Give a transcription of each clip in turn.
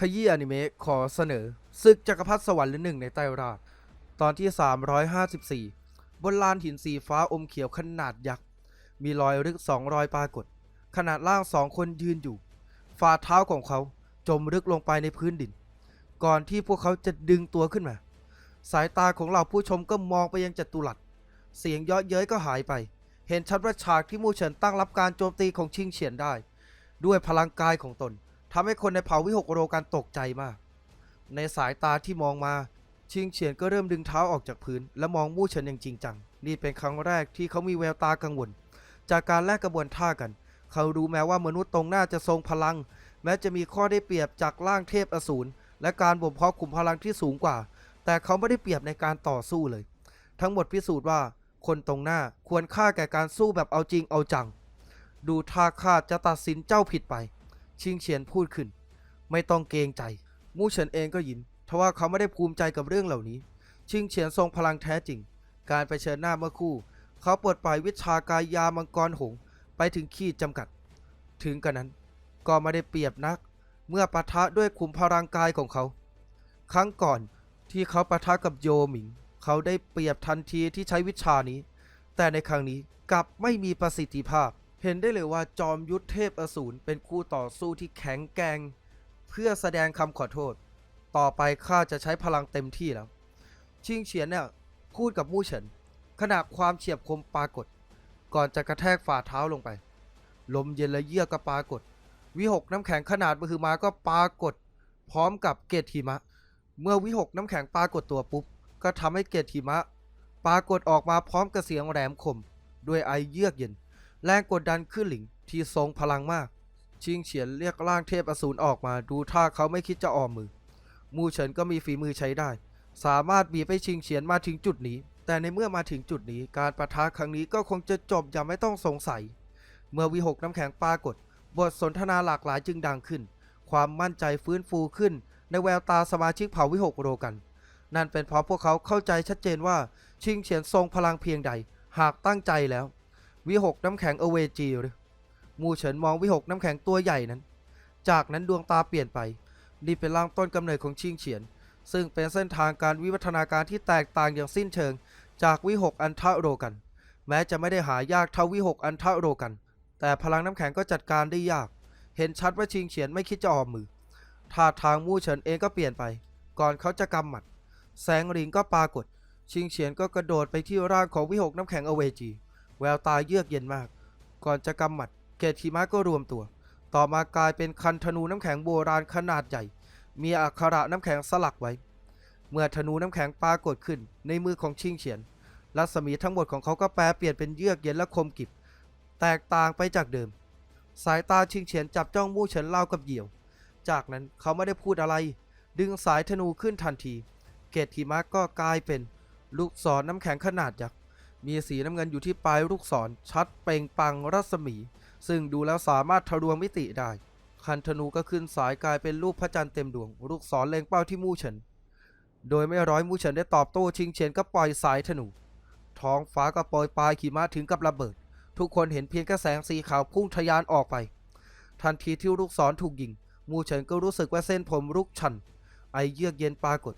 ขยี้อนิเมะขอเสนอศึกจักรพรรดิสวรรค์หรือหนึ่งในใต้ราช ตอนที่ 354 บนลานหินสีฟ้าอมเขียวขนาดยักษ์ มีรอยลึกสองรอยปรากฏ ขนาดล่างสองคนยืนอยู่ ฝ่าเท้าของเขาจมลึกลงไปในพื้นดิน ก่อนที่พวกเขาจะดึงตัวขึ้นมา สายตาของเราผู้ชมก็มองไปยังจัตุรัส เสียงเยาะเย้ยก็หายไป เห็นชัดว่าฉากที่มู่เฉินตั้งรับการโจมตีของชิงเฉียนได้ ด้วยพลังกายของตน ทำให้คนในเผ่าวิหกโรกันตกใจมาก ในสายตาที่มองมา ชิงเฉียนก็เริ่มดึงเท้าออกจากพื้น และมองมู่เฉินอย่างจริงจัง นี่เป็นครั้งแรกที่เขามีแววตากังวล จากการแลกกระบวนท่ากัน เขารู้แม้ว่ามนุษย์ตรงหน้าจะทรงพลัง แม้จะมีข้อได้เปรียบจากร่างเทพอสูรและการบ่มเพาะขุมพลังที่สูงกว่า แต่เขาไม่ได้เปรียบในการต่อสู้เลย ทั้งหมดพิสูจน์ว่า คนตรงหน้าควรค่าแก่การสู้แบบเอาจริงเอาจัง ดูท่าข้าจะตัดสินเจ้าผิดไป ชิงเฉียนพูดขึ้น ไม่ต้องเกรงใจ มู่เฉินเองก็ยินทว่าเขาไม่ได้ภูมิใจกับเรื่องเหล่านี้ ชิงเฉียนทรงพลังแท้จริง การไปเชิญหน้าเมื่อคู่ เขาเปลดปล่อยวิชากายยามังกรหง ไปถึงขีดจำกัด ถึงกันนั้นก็ไม่ได้เปรียบนัก เมื่อปะทะด้วยขุมพลังกายของเขา ครั้งก่อนที่เขาปะทะกับโยหมิง เขาได้เปรียบทันทีที่ใช้วิชานี้ แต่ในครั้งนี้กลับไม่มีประสิทธิภาพ เห็นได้เลยว่าจอมยุทธเทพอสูรเป็นคู่ต่อสู้ที่แข็งแกร่งเพื่อแสดงคำขอโทษ ต่อไปข้าจะใช้พลังเต็มที่แล้ว ชิงเฉียนเนี่ยพูดกับมู่เฉินขณะความเฉียบคมปรากฏ ก่อนจะกระแทกฝ่าเท้าลงไป ลมเย็นและเยือกก็ปรากฏ วิหกน้ำแข็งขนาดมือมาก็ปรากฏ พร้อมกับเกตหิมะ เมื่อวิหกน้ำแข็งปรากฏตัวปุ๊บ ก็ทำให้เกตหิมะ ปรากฏออกมาพร้อมกับเสียงแหลมคม ด้วยไอเยือกเย็น แรงกดดันขึ้นหลิงที่ทรงพลังมาก ชิงเฉียนเรียกร่างเทพอสูรออกมาดูท่าเขาไม่คิดจะออมมือ มูเฉินก็มีฝีมือใช้ได้ สามารถบีบให้ชิงเฉียนมาถึงจุดนี้ แต่ในเมื่อมาถึงจุดนี้ การประทะครั้งนี้ก็คงจะจบอย่างไม่ต้องสงสัย เมื่อวิหกน้ำแข็งปรากฏ บทสนทนาหลากหลายจึงดังขึ้น ความมั่นใจฟื้นฟูขึ้น ในแววตาสมาชิกเผ่าวิหกโรกัน นั่นเป็นเพราะพวกเขาเข้าใจชัดเจนว่าชิงเฉียนทรงพลังเพียงใด หากตั้งใจแล้ว วิหกน้ำแข็งเอเวจีหรือมูเฉินมองวิหกน้ำแข็งตัวใหญ่นั้น จากนั้นดวงตาเปลี่ยนไป นี่เป็นร่างต้นกำเนิดของชิงเฉียน ซึ่งเป็นเส้นทางการวิวัฒนาการที่แตกต่างอย่างสิ้นเชิง จากวิหกอันทะโรกัน แม้จะไม่ได้หายากเท่าวิหกอันทะโรกัน แต่พลังน้ำแข็งก็จัดการได้ยาก เห็นชัดว่าชิงเฉียนไม่คิดจะออมมือท่าทางมู่เฉินเองก็เปลี่ยนไป ก่อนเขาจะกำหมัด แสงริงก็ปรากฏ ชิงเฉียนก็กระโดดไปที่ร่างของวิหกน้ำแข็งอเวจี แววตาเยือกเย็นมาก ก่อนจะกำหมัด เกตหิมะก็รวมตัว ต่อมากลายเป็นคันธนูน้ำแข็งโบราณขนาดใหญ่ มีอักขระน้ำแข็งสลักไว้ เมื่อธนูน้ำแข็งปรากฏขึ้น ในมือของชิงเฉียน รัศมีทั้งหมดของเขาก็แปลเปลี่ยนเป็นเยือกเย็นและคมกริบ แตกต่างไปจากเดิม สายตาชิงเฉียนจับจ้องมู่เฉินเล่ากับเหยี่ยว จากนั้นเขาไม่ได้พูดอะไร ดึงสายธนูขึ้นทันที เกตหิมะก็กลายเป็นลูกศรน้ำแข็งขนาดยักษ์ มีสีน้ำเงินอยู่ที่ปลายลูกศรชัดเปล่งปังรัศมี ซึ่งดูแล้วสามารถทะลวงมิติได้ คันธนูก็ขึ้นสายกลายเป็นรูปพระจันทร์เต็มดวง ลูกศรเล็งเป้าที่มู่เฉิน โดยไม่ร้อยมู่เฉินได้ตอบโต้ชิงเฉียนก็ปล่อยสายธนู ท้องฟ้าก็โปรยปลายขีมะถึงกับระเบิด ทุกคนเห็นเพียงแค่แสงสีขาวพุ่งทะยานออกไป ทันทีที่ลูกศรถูกยิง มูเฉินก็รู้สึกว่าเส้นผมลุกชัน ไอเยือกเย็นปรากฏ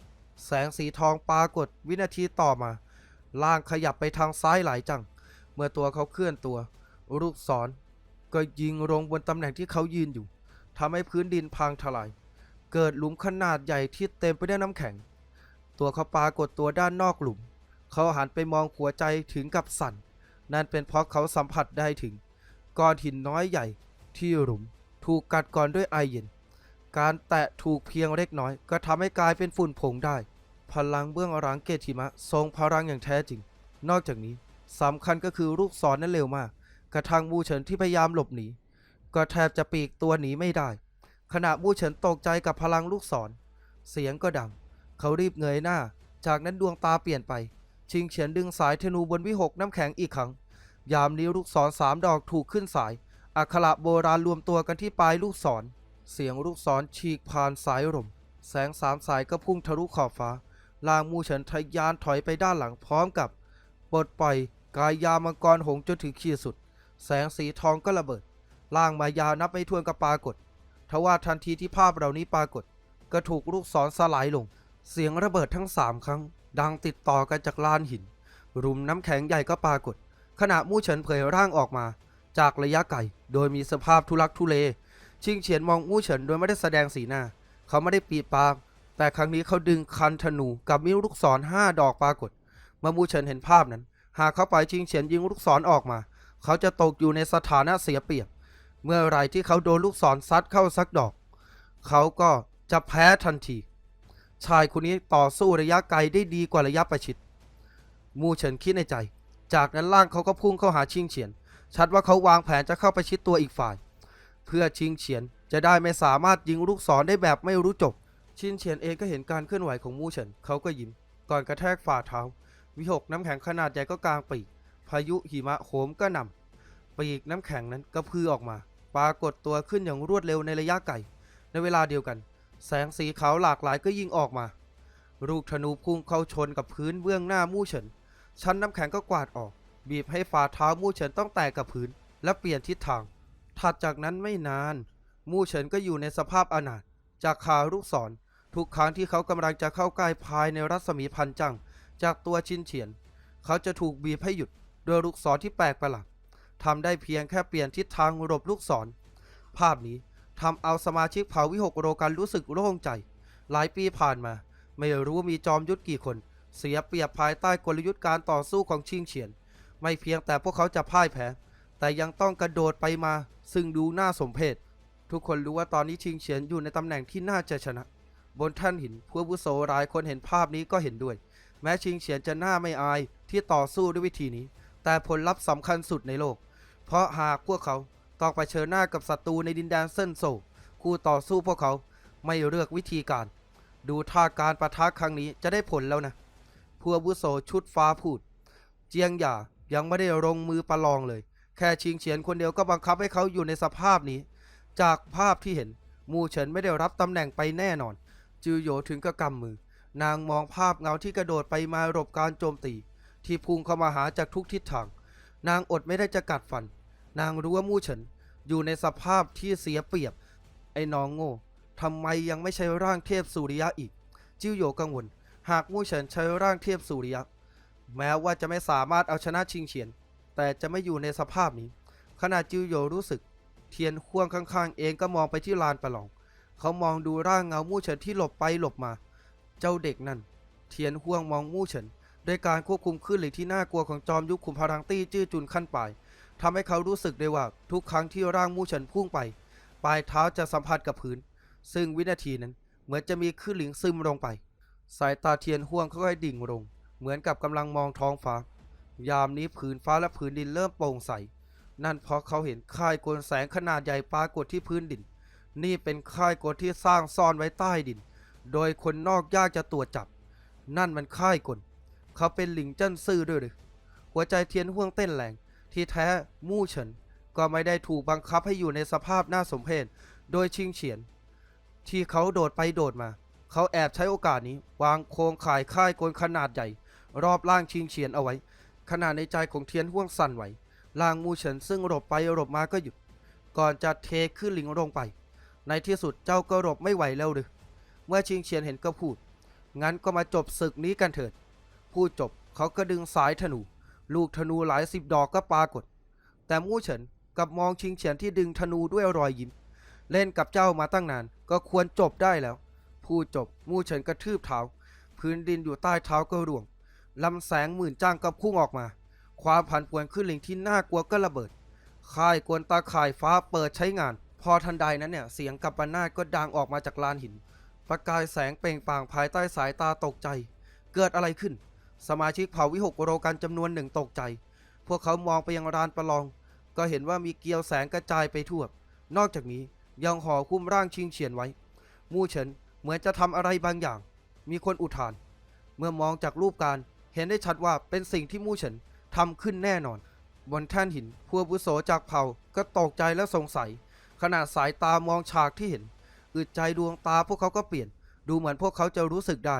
แสงสีทองปรากฏ วินาทีต่อมา ล่างขยับไปทางซ้ายหลายจัง เมื่อตัวเขาเคลื่อนตัว ลูกศรก็ยิงลงบนตำแหน่งที่เขายืนอยู่ทำให้พื้นดินพังทลาย เกิดหลุมขนาดใหญ่ที่เต็มไปด้วยน้ำแข็ง ตัวเขาปากฏตัวด้านนอกหลุม เขาหันไปมองหัวใจถึงกับสั่น นั่นเป็นเพราะเขาสัมผัสได้ถึงก้อนหินน้อยใหญ่ที่หลุม ถูกกัดก่อนด้วยไอเย็น การแตะถูกเพียงเล็กน้อย ก็ทำให้กลายเป็นฝุ่นผงได้ พลังเบื้องหลังเกติมะ ทรงพลังอย่างแท้จริง นอกจากนี้สำคัญก็คือลูกศรนั้นเร็วมาก กระทั่งมูเฉินที่พยายามหลบหนี ก็แทบจะปีกตัวหนีไม่ได้ ขณะมูเฉินตกใจกับพลังลูกศร เสียงก็ดัง เขารีบเงยหน้า จากนั้นดวงตาเปลี่ยนไป ชิงเฉียนดึงสายธนูบนวิหกน้ำแข็งอีกครั้ง ยามนี้ลูกศรสามดอกถูกขึ้นสาย อักขระโบราณรวมตัวกันที่ปลายลูกศร เสียงลูกศรฉีกผ่านสายลม แสงสามสายก็พุ่งทะลุขอบฟ้า ลางมูเฉินทะยานถอยไปด้านหลังพร้อมกับปลดปล่อยกายยามังกรหงจนถึงขีดสุด แสงสีทองก็ระเบิดล่างมายานับไม่ถ้วนก็ปรากฏทว่าทันทีที่ภาพเหล่านี้ปรากฏ ก็ถูกลูกศรสลายลง เสียงระเบิดทั้งสามครั้ง ดังติดต่อกันจากลานหิน รุมน้ำแข็งใหญ่ก็ปรากฏ ขณะมู่เฉินเผยร่างออกมา จากระยะไกลโดยมีสภาพทุลักทุเล ชิงเฉียนมองมู่เฉินโดยไม่ได้แสดงสีหน้า เขาไม่ได้ปีดปาก แต่ครั้งนี้เขาดึงคันธนูกับมีลูกศรห้าดอกปรากฏมื่อมู่เฉินเห็นภาพนั้น หากเขาไปชิงเฉียนยิงลูกศรออกมา เขาจะตกอยู่ในสถานะเสียเปรียบ เมื่อไรที่เขาโดนลูกศรซัดเข้าสักดอก เขาก็จะแพ้ทันที ชายคนนี้ต่อสู้ระยะไกลได้ดีกว่าระยะประชิด มูเฉินคิดในใจ จากนั้นร่างเขาก็พุ่งเข้าหาชิงเฉียน ชัดว่าเขาวางแผนจะเข้าไปชิดตัวอีกฝ่าย เพื่อชิงเฉียนจะได้ไม่สามารถยิงลูกศรได้แบบไม่รู้จบ ชินเฉียนเองก็เห็นการเคลื่อนไหวของมู่เฉินเขาก็ยิ้ม ก่อนกระแทกฝ่าเท้า วิหกน้ำแข็งขนาดใหญ่ก็กลางปีก พายุหิมะโหมก็นำปีกน้ำแข็งนั้นก็พือออกมา ปรากฏตัวขึ้นอย่างรวดเร็วในระยะไกล ในเวลาเดียวกัน แสงสีขาวหลากหลายก็ยิงออกมา ลูกธนูพุ่งเข้าชนกับพื้นเบื้องหน้ามู่เฉิน ชั้นน้ำแข็งก็กวาดออก บีบให้ฝ่าเท้ามู่เฉินต้องแตกกับพื้น และเปลี่ยนทิศทาง ถัดจากนั้นไม่นาน มู่เฉินก็อยู่ในสภาพอนาถจากขาลูกศร ทุกครั้งที่เขากำลังจะเข้าใกล้ภายในรัศมีพันจัง จากตัวชินเฉียน เขาจะถูกบีบให้หยุดด้วยลูกศรที่แปลกประหลาดทำได้เพียงแค่เปลี่ยนทิศทางหลบลูกศร ภาพนี้ทำเอาสมาชิกเผ่าวิหกโรกันรู้สึกโล่งใจ หลายปีผ่านมา ไม่รู้มีจอมยุทธกี่คน เสียเปรียบภายใต้กลยุทธ์การต่อสู้ของชิงเฉียน ไม่เพียงแต่พวกเขาจะพ่ายแพ้แต่ยังต้องกระโดดไปมา ซึ่งดูน่าสมเพชทุกคนรู้ว่าตอนนี้ชิงเฉียนอยู่ในตำแหน่งที่น่าจะชนะ บนแท่านหินผู้อาวุโสหลายคนเห็นภาพนี้ก็เห็นด้วย แม้ชิงเฉียนจะหน้าไม่อายที่ต่อสู้ด้วยวิธีนี้ แต่ผลลัพธ์สำคัญสุดในโลก เพราะหากพวกเขาต้องไปเชิญหน้ากับศัตรูในดินแดนเส้นโซคู่ต่อสู้พวกเขาไม่เลือกวิธีการ ดูท่าการประทะครั้งนี้จะได้ผลแล้วนะผู้อาวุโสชุดฟ้าพูด เจียงหย่ายังไม่ได้ลงมือประลองเลย แค่ชิงเฉียนคนเดียวก็บังคับให้เขาอยู่ในสภาพนี้ จากภาพที่เห็น มูเฉินไม่ได้รับตำแหน่งไปแน่นอน จือโยถึงกับกำมือ นางมองภาพเงาที่กระโดดไปมาหลบการโจมตี ที่พุ่งเข้ามาหาจากทุกทิศทาง นางอดไม่ได้จะกัดฟัน นางรู้ว่ามู่เฉินอยู่ในสภาพที่เสียเปรียบ ไอ้น้องโง่ทำไมยังไม่ใช้ร่างเทพสุริยะอีก จิ้วโยกังวล หากมู่เฉินใช้ร่างเทพสุริยะ แม้ว่าจะไม่สามารถเอาชนะชิงเฉียน แต่จะไม่อยู่ในสภาพนี้ ขณะจิ้วโยรู้สึก เทียนข่วงข้างๆ เองก็มองไปที่ลานประลอง เขามองดูร่างเงามู่เฉินที่หลบไปหลบมา เจ้าเด็กนั่น เทียนห่วงมองมู่เฉินด้วยการควบคุมขึ้นหรือที่น่ากลัวของจอมยุคขุมพลังตี้จื้อจุนขั้นปลายทำให้เขารู้สึกได้ว่าทุกครั้งที่ร่างมู่เฉินพุ่งไป ปลายเท้าจะสัมผัสกับพื้น ซึ่งวินาทีนั้นเหมือนจะมีคลื่นหลิงซึมลงไป สายตาเทียนห่วงค่อยๆดิ่งลง เหมือนกับกำลังมองท้องฟ้า ยามนี้ผืนฟ้าและผืนดินเริ่มโปร่งใส นั่นเพราะเขาเห็นค่ายกลแสงขนาดใหญ่ปรากฏที่พื้นดิน นี่เป็นค่ายกลที่สร้างซ่อนไว้ใต้ดิน โดยคนนอกยากจะตรวจจับ นั่นมันค่ายกล เขาเป็นหลิงเจิ้นซื่อด้วยหรือหัวใจเทียนห่วงเต้นแรง ที่แท้มู่เฉินก็ไม่ได้ถูกบังคับให้อยู่ในสภาพน่าสมเพชโดยชิงเฉียน ที่เขาโดดไปโดดมา เขาแอบใช้โอกาสนี้ วางโครงข่ายค่ายกลขนาดใหญ่ รอบล่างชิงเฉียนเอาไว้ ขณะในใจของเทียนห่วงสั่นไหวล่างมูเฉินซึ่งหลบไปหลบมาก็หยุด ก่อนจะเทขึ้นหลิงลงไป ในที่สุดเจ้าก็หลบไม่ไหวแล้วหรือ เมื่อชิงเฉียนเห็นก็พูด งั้นก็มาจบศึกนี้กันเถิด พูดจบเขาก็ดึงสายธนู ลูกธนูหลายสิบดอกก็ปรากฏ แต่มู่เฉินกับมองชิงเฉียนที่ดึงธนูด้วยรอยยิ้ม เล่นกับเจ้ามาตั้งนาน ก็ควรจบได้แล้ว พูดจบมู่เฉินกระทืบเท้า พื้นดินอยู่ใต้เท้าก็ร่วงลำแสงหมื่นจ้างก็พุ่งออกมา ความผันผวนขึ้นหลิงที่น่ากลัวก็ระเบิด ค่ายกวนตาข่ายฟ้าเปิดใช้งาน พอทันใดนั้นเนี่ย เสียงกัปปนาตก็ดังออกมาจากลานหิน ประกายแสงเปล่งปลั่งภายใต้สายตาตกใจ เกิดอะไรขึ้น สมาชิกเผ่าวิหกโรกันจำนวนหนึ่งตกใจ พวกเขามองไปยังลานประลอง ก็เห็นว่ามีเกลียวแสงกระจายไปทั่ว นอกจากนี้ยังห่อคุ้มร่างชิงเฉียนไว้ มู่เฉินเหมือนจะทำอะไรบางอย่าง มีคนอุทาน เมื่อมองจากรูปการเห็นได้ชัดว่าเป็นสิ่งที่มู่เฉินทำขึ้นแน่นอน บนแท่นหินผู้อาวุโสจากเผ่าก็ตกใจและสงสัย ขณะสายตามองฉากที่เห็น อึดใจดวงตาพวกเขาก็เปลี่ยน ดูเหมือนพวกเขาจะรู้สึกได้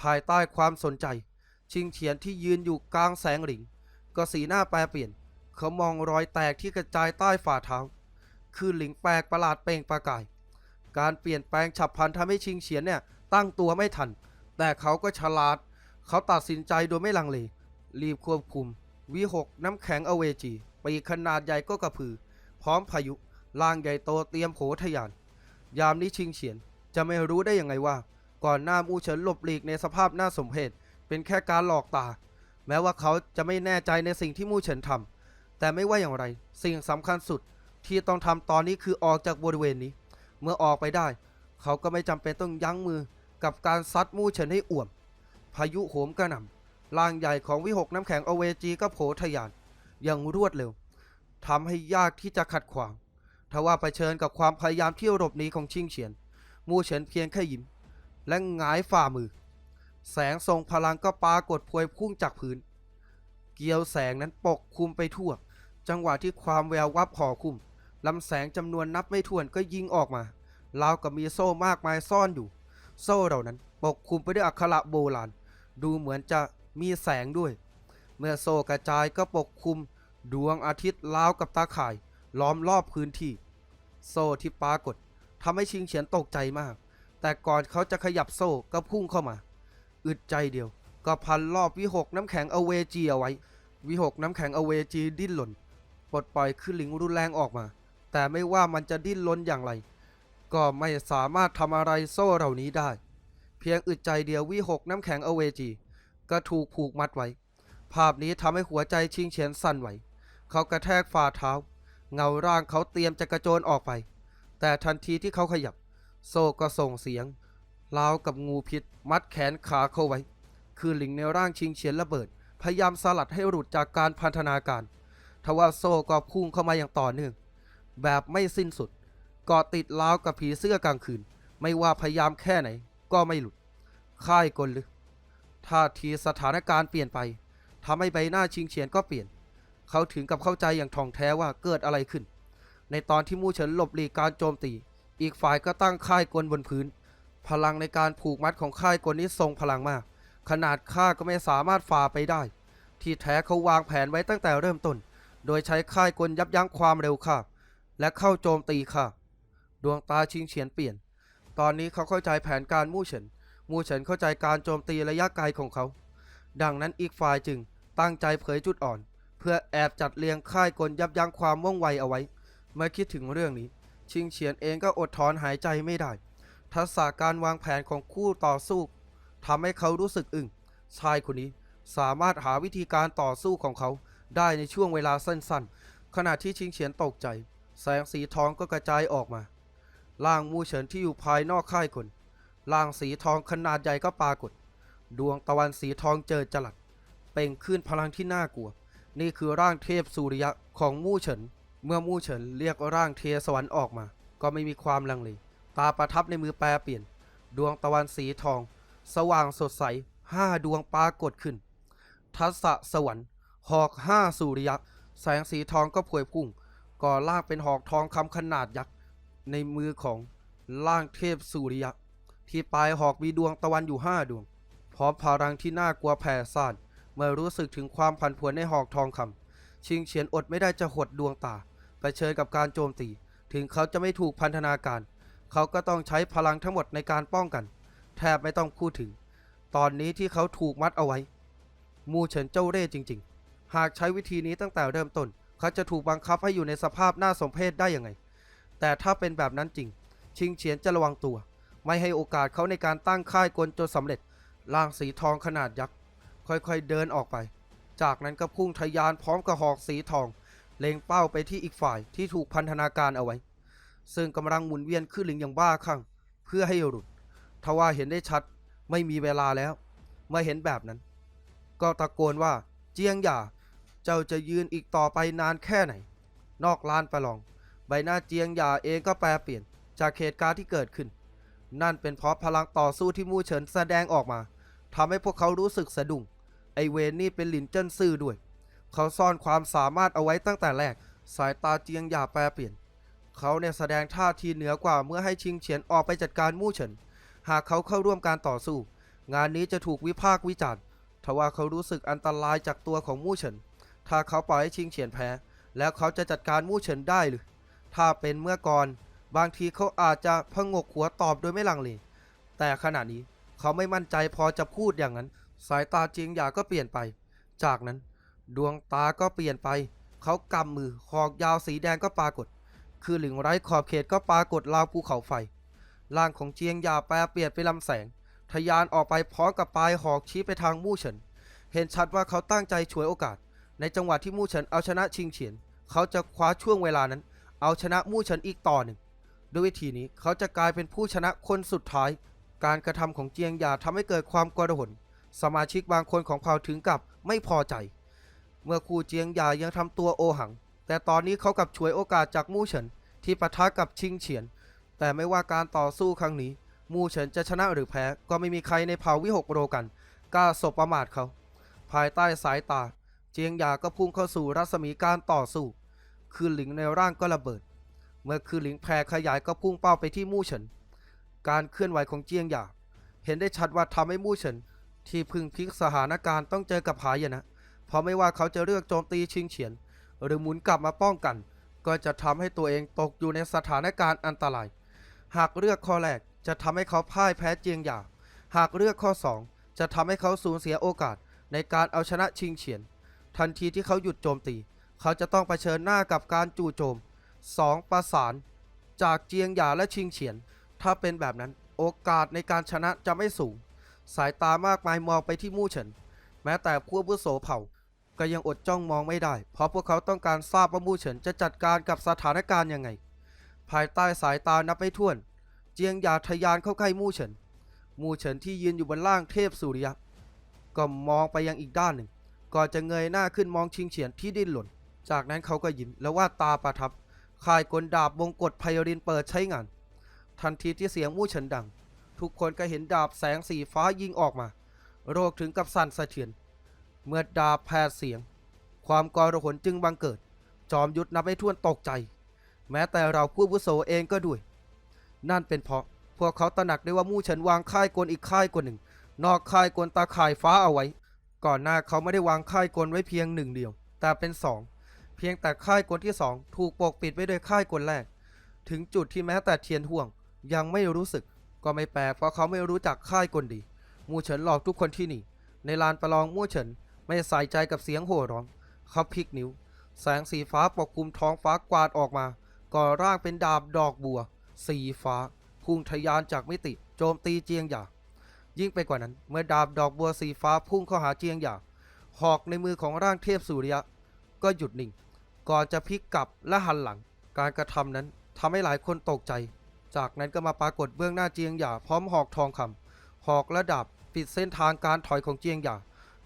ภายใต้ความสนใจ ชิงเฉียนที่ยืนอยู่กลางแสงหลิง ก็สีหน้าแปรเปลี่ยน เขามองรอยแตกที่กระจายใต้ฝ่าเท้า คือหลิงแปลกประหลาดเปล่งประกาย การเปลี่ยนแปลงฉับพลันทำให้ชิงเฉียนเนี่ยตั้งตัวไม่ทัน แต่เขาก็ฉลาด เขาตัดสินใจโดยไม่ลังเล รีบควบคุมวิหกน้ำแข็งอเวจีปีขนาดใหญ่ก็กระพือ พร้อมพายุ ล่างใหญ่โตเตรียมโผทะยาน ยามนี้ชิงเฉียน จะไม่รู้ได้ยังไงว่า ก่อนหน้ามูเฉินหลบหลีกในสภาพน่าสมเพชเป็นแค่การหลอกตา แม้ว่าเขาจะไม่แน่ใจในสิ่งที่มูเฉินทำแต่ไม่ว่าอย่างไร สิ่งสำคัญสุดที่ต้องทำตอนนี้คือออกจากบริเวณนี้ เมื่อออกไปได้ เขาก็ไม่จำเป็นต้องยั้งมือกับการซัดมูเฉินให้อ่วม พายุโหมกระหน่ำล่างใหญ่ของวิหกน้ำแข็งอเวจีก็โผทะยาน อย่างรวดเร็วทำให้ยากที่จะขัดขวาง ทว่าเผชิญกับความพยายามที่หลบหนีของชิงเฉียน มูเฉินเพียงแค่ยิ้ม และหงายฝ่ามือ แสงทรงพลังก็ปรากฏพวยพุ่งจากพื้น เกลียวแสงนั้นปกคลุมไปทั่ว จังหวะที่ความแวววับห่อคุมลำแสงจำนวนนับไม่ถ้วนก็ยิงออกมาราวกับมีโซ่มากมายซ่อนอยู่ โซ่เหล่านั้นปกคลุมไปด้วยอักขระโบราณ ดูเหมือนจะมีแสงด้วย เมื่อโซ่กระจายก็ปกคลุม ดวงอาทิตย์ราวกับตาข่าย ล้อมรอบพื้นที่ โซ่ที่ปรากฏทำให้ชิงเฉียนตกใจมาก แต่ก่อนเขาจะขยับโซ่ก็พุ่งเข้ามา อึดใจเดียว ก็พันรอบวิหกน้ำแข็งเอเวจีเอาไว้ วิหกน้ำแข็งเอเวจีดิ้นหล่น ปลดปล่อยขึ้นหลิงรุนแรงออกมา แต่ไม่ว่ามันจะดิ้นรนอย่างไร ก็ไม่สามารถทำอะไรโซ่เหล่านี้ได้ เพียงอึดใจเดียววิหกน้ำแข็งเอเวจีก็ถูกผูกมัดไว้ ภาพนี้ทำให้หัวใจชิงเฉียนสั่นไหว เขากระแทกฝ่าเท้า เงาร่างเขาเตรียมจะกระโจนออกไป แต่ทันทีที่เขาขยับ โซ่ก็ส่งเสียงราวกับงูพิษ มัดแขนขาเขาไว้ คือลิงในร่างชิงเฉียนระเบิด พยายามสลัดให้หลุดจากการพันธนาการ ทว่าโซ่ก็พุ่งเข้ามาอย่างต่อเนื่อง แบบไม่สิ้นสุดเกาะติดราวกับผีเสื้อกลางคืน ไม่ว่าพยายามแค่ไหน ก็ไม่หลุด ค่ายกลลึกท่าทีสถานการณ์เปลี่ยนไปทำให้ใบหน้าชิงเฉียนก็เปลี่ยน เขาถึงกับเข้าใจอย่างท่องแท้ว่าเกิดอะไรขึ้น ในตอนที่มู่เฉินหลบหลีกการโจมตี อีกฝ่ายก็ตั้งค่ายกลบนพื้น พลังในการผูกมัดของค่ายกลนี้ทรงพลังมาก ขนาดข้าก็ไม่สามารถฝ่าไปได้ ที่แท้เขาวางแผนไว้ตั้งแต่เริ่มต้น โดยใช้ค่ายกลยับยั้งความเร็วข้าและเข้าโจมตีข้าดวงตาชิงเฉียนเปลี่ยน ตอนนี้เขาเข้าใจแผนการมู่เฉิน มู่เฉินเข้าใจการโจมตีระยะไกลของเขา ดังนั้นอีกฝ่ายจึงตั้งใจเผยจุดอ่อน เพื่อแอบจัดเรียงค่ายกลยับยั้งความว่องไวเอาไว้ เมื่อคิดถึงเรื่องนี้ ชิงเฉียนเองก็อดถอนหายใจไม่ได้ ทักษะการวางแผนของคู่ต่อสู้ทำให้เขารู้สึกอึ้งชายคนนี้สามารถหาวิธีการต่อสู้ของเขาได้ในช่วงเวลาสั้นๆ ขณะที่ชิงเฉียนตกใจ แสงสีทองก็กระจายออกมาร่างมูเฉินที่อยู่ภายนอกค่ายคนร่างสีทองขนาดใหญ่ก็ปรากฏ ดวงตะวันสีทองเจอจลัด เป่งขึ้นพลังที่น่ากลัว นี่คือร่างเทพสุริยะของมู่เฉิน เมื่อมู่เฉินเรียกร่างเทสวรรค์ออกมา ก็ไม่มีความลังเล ตาประทับในมือแปรเปลี่ยน ดวงตะวันสีทอง สว่างสดใสห้าดวงปรากฏขึ้น ทัศสวรรค์ หอกห้าสุริยะ แสงสีทองก็พวยพุ่ง ก่อล่างเป็นหอกทองคำขนาดยักษ์ในมือของร่างเทพสุริยะ ที่ปลายหอกมีดวงตะวันอยู่ห้าดวง พร้อมพลังที่น่ากลัวแผ่ซ่าน เมื่อรู้สึกถึงความผันผวนในหอกทองคำชิงเฉียนอดไม่ได้จะหดดวงตาเผชิญกับการโจมตี ถึงเขาจะไม่ถูกพันธนาการ เขาก็ต้องใช้พลังทั้งหมดในการป้องกัน แทบไม่ต้องพูดถึง ตอนนี้ที่เขาถูกมัดเอาไว้ มูเฉินเจ้าเร่จริง ๆ หากใช้วิธีนี้ตั้งแต่เริ่มต้น เขาจะถูกบังคับให้อยู่ในสภาพน่าสมเพชได้ยังไง แต่ถ้าเป็นแบบนั้นจริง ชิงเฉียนจะระวังตัว ไม่ให้โอกาสเขาในการตั้งค่ายกลจนสำเร็จร่างสีทองขนาดยักษ์ ค่อยๆเดินออกไป จากนั้นก็พุ่งทะยานพร้อมกับหอกสีทอง เล็งเป้าไปที่อีกฝ่ายที่ถูกพันธนาการเอาไว้ ซึ่งกำลังหมุนเวียนขึ้นลิงอย่างบ้าคลั่งเพื่อให้หลุดทว่าเห็นได้ชัดไม่มีเวลาแล้ว เมื่อเห็นแบบนั้น ก็ตะโกนว่าเจียงหย่า เจ้าจะยืนอีกต่อไปนานแค่ไหน นอกลานประลอง ใบหน้าเจียงหย่าเองก็แปรเปลี่ยนจากเหตุการณ์ที่เกิดขึ้น นั่นเป็นเพราะพลังต่อสู้ที่มู่เฉินแสดงออกมาทำให้พวกเขารู้สึกสะดุ้ง ไอเวนนี่เป็นหลินเจิ้นซื่อด้วย เขาซ่อนความสามารถเอาไว้ตั้งแต่แรก สายตาเจียงหย่าแปรเปลี่ยน เขาเนี่ยแสดงท่าทีเหนือกว่าเมื่อให้ชิงเฉียนออกไปจัดการมู่เฉิน หากเขาเข้าร่วมการต่อสู้ งานนี้จะถูกวิพากษ์วิจารณ์ทว่าเขารู้สึกอันตรายจากตัวของมู่เฉิน ถ้าเขาปล่อยให้ชิงเฉียนแพ้ แล้วเขาจะจัดการมู่เฉินได้หรือ ถ้าเป็นเมื่อก่อน บางทีเขาอาจจะพงกหัวตอบโดยไม่ลังเล แต่ขณะนี้เขาไม่มั่นใจพอจะพูดอย่างนั้น สายตาเจียงหยาก็เปลี่ยนไป จากนั้นดวงตาก็เปลี่ยนไป เขากำมือหอกยาวสีแดงก็ปรากฏ คือหลิงไร้ขอบเขตก็ปรากฏราวภูเขาไฟ ร่างของเจียงหยาแปรเปลี่ยนไปลำแสงทะยานออกไปพร้อมกับปลายหอกชี้ไปทางมู่เฉิน เห็นชัดว่าเขาตั้งใจฉวยโอกาส ในจังหวะที่มู่เฉินเอาชนะชิงเฉียน เขาจะคว้าช่วงเวลานั้น เอาชนะมู่เฉินอีกต่อหนึ่ง ด้วยวิธีนี้เขาจะกลายเป็นผู้ชนะคนสุดท้าย การกระทำของเจียงหยาทำให้เกิดความกระหน สมาชิกบางคนของเผ่าถึงกับไม่พอใจ เมื่อครูเจียงหยายังทำตัวโอหัง แต่ตอนนี้เขากลับฉวยโอกาสจากมู่เฉินที่ปะทะกับชิงเฉียน แต่ไม่ว่าการต่อสู้ครั้งนี้ มู่เฉินจะชนะหรือแพ้ก็ไม่มีใครในเผ่าวิหกโรกันกล้าสบประมาทเขา ภายใต้สายตา เจียงหยาก็พุ่งเข้าสู่รัศมีการต่อสู้ คืนหลิงในร่างก็ระเบิด เมื่อคืนหลิงแผ่ขยายก็พุ่งเป้าไปที่มู่เฉิน การเคลื่อนไหวของเจียงหยาเห็นได้ชัดว่าทำให้มู่เฉิน ที่พึงพลิกสถานการณ์ต้องเจอกับหายนะ เพราะไม่ว่าเขาจะเลือกโจมตีชิงเฉียน หรือหมุนกลับมาป้องกัน ก็จะทำให้ตัวเองตกอยู่ในสถานการณ์อันตราย หากเลือกข้อแรกจะทำให้เขาพ่ายแพ้เจียงหยาหากเลือกข้อ 2 จะทำให้เขาสูญเสียโอกาสในการเอาชนะชิงเฉียน ทันทีที่เขาหยุดโจมตี เขาจะต้องเผชิญหน้ากับการจู่โจมสองประสาน จากเจียงหยาและชิงเฉียน ถ้าเป็นแบบนั้นโอกาสในการชนะจะไม่สูง สายตามากมายมองไปที่มู่เฉิน แม้แต่ผู้อาวุโสเผ่า ก็ยังอดจ้องมองไม่ได้ เพราะพวกเขาต้องการทราบว่ามู่เฉินจะจัดการกับสถานการณ์ยังไง ภายใต้สายตานับไม่ถ้วน เจียงหยาทะยานเข้าใกล้มู่เฉิน มู่เฉินที่ยืนอยู่บนล่างเทพสุริยะ ก็มองไปยังอีกด้านหนึ่ง ก่อนจะเงยหน้าขึ้นมองชิงเฉียนที่ดิ้นหล่น จากนั้นเขาก็ยิ้มแล้วว่าดตาประทับ ค่ายกลดาบวงกฎไพรินเปิดใช้งาน ทันทีที่เสียงมู่เฉินดัง ทุกคนก็เห็นดาบแสงสีฟ้ายิงออกมา โรคถึงกับสั่นสะเทือน เมื่อดาบแผดเสียง ความกรหนจึงบังเกิด จอมยุทธนับไม่ถ้วนตกใจ แม้แต่เราผู้วุโสเองก็ด้วย นั่นเป็นเพราะพวกเขาตระหนักได้ว่ามู่เฉินวางค่ายกลอีกค่ายกลหนึ่ง นอกค่ายกลตาข่ายฟ้าเอาไว้ ก่อนหน้าเขาไม่ได้วางค่ายกลไว้เพียงหนึ่งเดียว แต่เป็นสองเพียงแต่ค่ายกลที่สองถูกปกปิดไว้ด้วยค่ายกลแรก ถึงจุดที่แม้แต่เทียนห่วงยังไม่รู้สึก ก็ไม่แปลกเพราะเขาไม่รู้จักค่ายกลดี มู่เฉินหลอกทุกคนที่นี่ ในลานประลองมู่เฉินไม่ใส่ใจกับเสียงโห่ร้องเขาพลิกนิ้ว แสงสีฟ้าปกคลุมท้องฟ้ากวาดออกมา ก่อร่างเป็นดาบดอกบัว สีฟ้า พุ่งทะยานจากมิติ โจมตีเจียงหยายิ่งไปกว่านั้น เมื่อดาบดอกบัวสีฟ้าพุ่งเข้าหาเจียงหยาหอกในมือของร่างเทพสุริยะ ก็หยุดนิ่ง ก่อนจะพลิกกลับและหันหลัง การกระทำนั้นทำให้หลายคนตกใจ จากนั้นก็มาปรากฏเบื้องหน้าเจียงหยาพร้อมหอกทองคำหอกและดาบปิดเส้นทางการถอยของเจียงหยา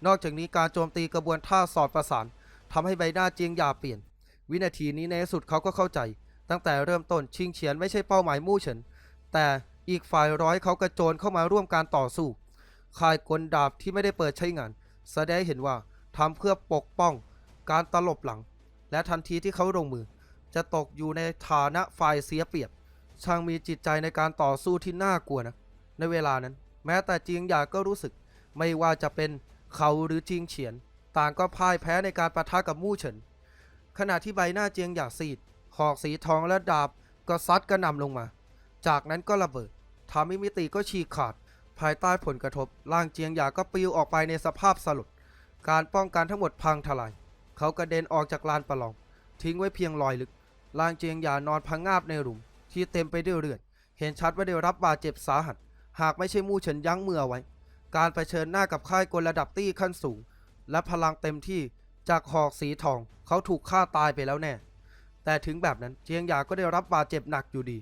นอกจากนี้การโจมตีกระบวนท่าสอดประสานทำให้ใบหน้าเจียงหยาเปลี่ยน วินาทีนี้ในที่สุดเขาก็เข้าใจ ตั้งแต่เริ่มต้นชิงเฉียนไม่ใช่เป้าหมายมู่เฉิน แต่อีกฝ่ายร้อยเขากระโจนเข้ามาร่วมการต่อสู้ค่ายกลดาบที่ไม่ได้เปิดใช้งาน แสดงเห็นว่าทำเพื่อปกป้อง การตลบหลัง และทันทีที่เขาลงมือ จะตกอยู่ในฐานะฝ่ายเสียเปรียบ ช่างมีจิตใจในการต่อสู้ที่น่ากลัวนะ ในเวลานั้น แม้แต่เจียงหยาก็รู้สึก ไม่ว่าจะเป็นเขาหรือจิงเฉียน ต่างก็พ่ายแพ้ในการประทะกับมู่เฉิน ขณะที่ใบหน้าเจียงหยาซีดหอกสีทองและดาบก็ซัดกระหน่ำลงมา จากนั้นก็ระเบิดทำให้มิติก็ฉีกขาด ภายใต้ผลกระทบร่างเจียงหยาก็ปลิวออกไปในสภาพสลดการป้องกันทั้งหมดพังทลาย เขากระเด็นออกจากลานประลอง ทิ้งไว้เพียงรอยลึกร่างเจียงหยานอนพังงาบในหลุม ที่เต็มไปด้วยเลือด เห็นชัดว่าได้รับบาดเจ็บสาหัส หากไม่ใช่มู่เฉินยั้งมือเอไว้ การเผชิญหน้ากับค่ายกลระดับตี้ขั้นสูง และพลังเต็มที่จากหอกสีทอง เขาถูกฆ่าตายไปแล้วแน่ แต่ถึงแบบนั้นเจียงหยาก็ได้รับบาดเจ็บหนักอยู่ดี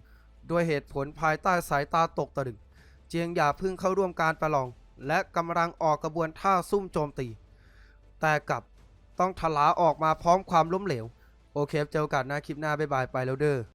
ด้วยเหตุผลภายใต้สายตาตกตะลึง เจียงหยาเพิ่งเข้าร่วมการประลอง และกำลังออกกระบวนท่าซุ่มโจมตี แต่กลับต้องทลาออกมาพร้อมความล้มเหลว โอเคเจอกันนะคลิปหน้าบ๊ายบายไปแล้วเด้อ